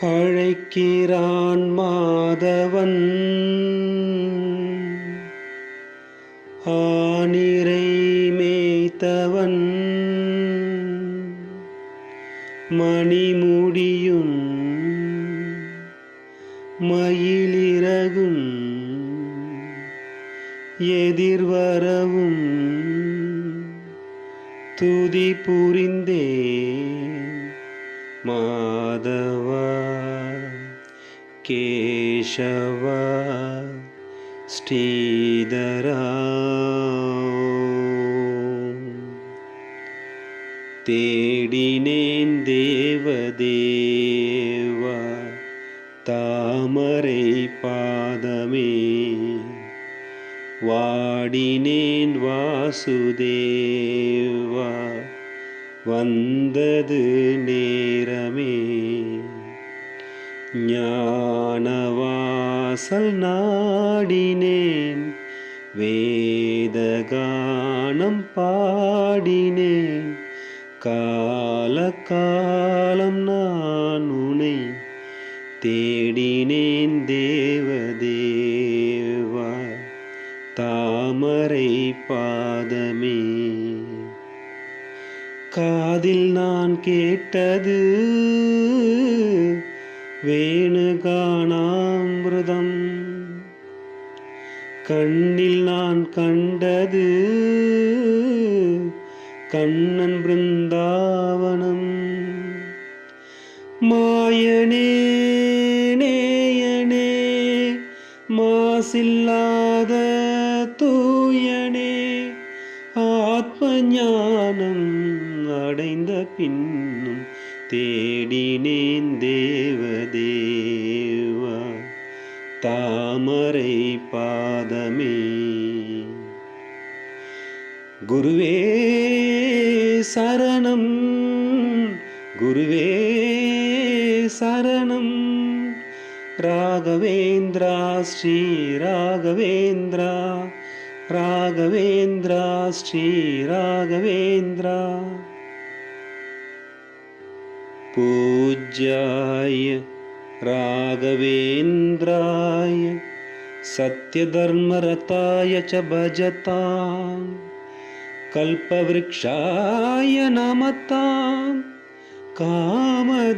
அழைக்கிறான் மாதவன். ஆனிரை மேய்த்தவன். மணிமுடியும் மயிலிறகும். எதிர்வரவும் துதி புரிந்தேன். மாதவா கேசவா ஸ்ரீதரா தேடினேன் தேவதேவா தாமரை பாதமே வாடினேன் வாசுதேவா வந்தது நேரமே. ஞானவாசல் நாடினேன் வேதகானம் பாடினேன். காலகாலம் நான் உனை தேடினேன் தேவதேவா. தாமரை பாதமே. காதில் நான் கேட்டது வேணுகானாமிருதம் கண்ணில் நான் கண்டது கண்ணன் பிருந்தாவனம். மாயனே நேயனே மாசில்லாத தூயனே ஆத்ம ஞானம் அடைந்த பின்னும் தேடினேன் தேவதேவா தாமரை பாதமே குருவே சரணம் குருவே சரணம் ராகவேந்திரா ஸ்ரீ ராகவேந்திரா ராகவேந்திரா ஸ்ரீ ராகவேந்திரா पूज्याय राघवेन्द्राय सत्यधर्मरताय च भजतां कल्पवृक्षाय नमतां कामधेनवे